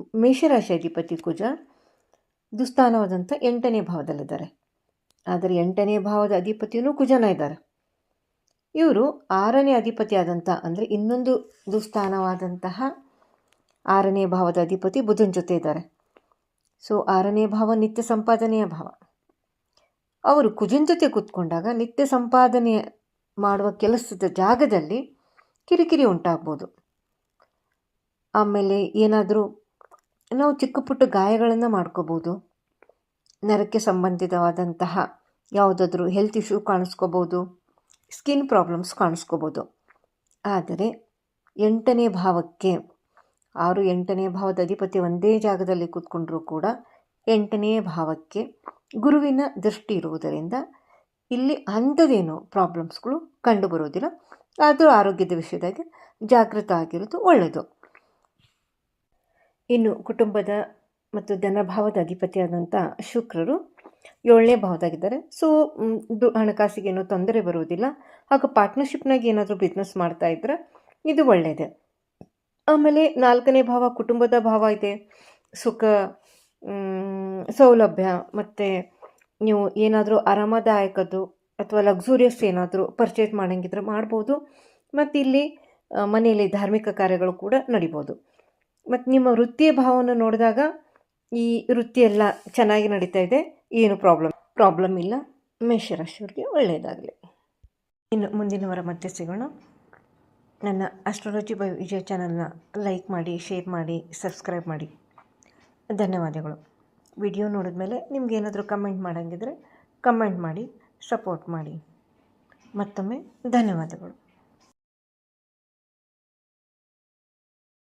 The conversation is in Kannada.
ಮೇಷರಾಶಿ ಅಧಿಪತಿ ಕುಜ ದುಸ್ಥಾನವಾದಂಥ ಎಂಟನೇ ಭಾವದಲ್ಲಿದ್ದಾರೆ. ಆದರೆ ಎಂಟನೇ ಭಾವದ ಅಧಿಪತಿಯೂ ಕುಜನ ಇದ್ದಾರೆ. ಇವರು ಆರನೇ ಅಧಿಪತಿ ಆದಂಥ ಅಂದರೆ ಇನ್ನೊಂದು ದುಸ್ಥಾನವಾದಂತಹ ಆರನೇ ಭಾವದ ಅಧಿಪತಿ ಬುಧನ ಜೊತೆ ಇದ್ದಾರೆ. ಸೊ, ಆರನೇ ಭಾವ ನಿತ್ಯ ಸಂಪಾದನೆಯ ಭಾವ. ಅವರು ಕುಜನ ಜೊತೆ ಕೂತ್ಕೊಂಡಾಗ ನಿತ್ಯ ಸಂಪಾದನೆ ಮಾಡುವ ಕೆಲಸದ ಜಾಗದಲ್ಲಿ ಕಿರಿಕಿರಿ ಉಂಟಾಗ್ಬೋದು. ಆಮೇಲೆ ಏನಾದರೂ ನಾವು ಚಿಕ್ಕ ಪುಟ್ಟ ಗಾಯಗಳನ್ನು ಮಾಡ್ಕೋಬೋದು. ನರಕ್ಕೆ ಸಂಬಂಧಿತವಾದಂತಹ ಯಾವುದಾದ್ರೂ ಹೆಲ್ತ್ ಇಶ್ಯೂ ಕಾಣಿಸ್ಕೋಬೋದು ಸ್ಕಿನ್ ಪ್ರಾಬ್ಲಮ್ಸ್ ಕಾಣಿಸ್ಕೋಬೋದು. ಆದರೆ ಎಂಟನೇ ಭಾವಕ್ಕೆ, ಆರು ಎಂಟನೇ ಭಾವದ ಅಧಿಪತಿ ಒಂದೇ ಜಾಗದಲ್ಲಿ ಕೂತ್ಕೊಂಡ್ರೂ ಕೂಡ ಎಂಟನೇ ಭಾವಕ್ಕೆ ಗುರುವಿನ ದೃಷ್ಟಿ ಇರುವುದರಿಂದ ಇಲ್ಲಿ ಅಂಥದ್ದೇನು ಪ್ರಾಬ್ಲಮ್ಸ್ಗಳು ಕಂಡುಬರೋದಿಲ್ಲ ಆದರೂ ಆರೋಗ್ಯದ ವಿಷಯದಾಗೆ ಜಾಗೃತ ಆಗಿರೋದು ಒಳ್ಳೆಯದು ಇನ್ನು ಕುಟುಂಬದ ಮತ್ತು ಧನಭಾವದ ಅಧಿಪತಿಯಾದಂಥ ಶುಕ್ರರು ಏಳನೇ ಭಾವದಾಗಿದ್ದಾರೆ. ಸೊ ದು, ಹಣಕಾಸಿಗೆ ಏನೋ ತೊಂದರೆ ಬರುವುದಿಲ್ಲ. ಹಾಗೂ ಪಾರ್ಟ್ನರ್ಶಿಪ್ನಾಗ ಏನಾದರೂ ಬಿಸ್ನೆಸ್ ಮಾಡ್ತಾ ಇದ್ರೆ ಇದು ಒಳ್ಳೆಯದೇ ಆಮೇಲೆ ನಾಲ್ಕನೇ ಭಾವ ಕುಟುಂಬದ ಭಾವ ಇದೆ. ಸುಖ ಸೌಲಭ್ಯ, ಮತ್ತು ನೀವು ಏನಾದರೂ ಆರಾಮದಾಯಕದ್ದು ಅಥವಾ ಲಕ್ಸುರಿಯಸ್ ಏನಾದರೂ ಪರ್ಚೇಸ್ ಮಾಡಂಗಿದ್ರೆ ಮಾಡ್ಬೋದು. ಮತ್ತು ಇಲ್ಲಿ ಮನೆಯಲ್ಲಿ ಧಾರ್ಮಿಕ ಕಾರ್ಯಗಳು ಕೂಡ ನಡಿಬೋದು. ಮತ್ತು ನಿಮ್ಮ ವೃತ್ತಿಯ ಭಾವವನ್ನು ನೋಡಿದಾಗ ಈ ವೃತ್ತಿ ಎಲ್ಲ ಚೆನ್ನಾಗಿ ನಡೀತಾ ಇದೆ, ಏನು ಪ್ರಾಬ್ಲಮ್ ಪ್ರಾಬ್ಲಮ್ ಇಲ್ಲ. ಮೇಷರಾಶಿಯವರಿಗೆ ಒಳ್ಳೆಯದಾಗಲಿ ಇನ್ನು ಮುಂದಿನ ವಾರ ಮತ್ತೆ ಸಿಗೋಣ. ನನ್ನ ಅಸ್ಟ್ರಾಲಜಿ ಬೈ ವಿಜಯ ಚಾನಲ್ನ ಲೈಕ್ ಮಾಡಿ, ಶೇರ್ ಮಾಡಿ, ಸಬ್ಸ್ಕ್ರೈಬ್ ಮಾಡಿ. ಧನ್ಯವಾದಗಳು. ವಿಡಿಯೋ ನೋಡಿದ ಮೇಲೆ ನಿಮಗೇನಾದರೂ ಕಮೆಂಟ್ ಮಾಡೋಂಗಿದ್ರೆ ಕಮೆಂಟ್ ಮಾಡಿ, ಸಪೋರ್ಟ್ ಮಾಡಿ. ಮತ್ತೊಮ್ಮೆ ಧನ್ಯವಾದಗಳು.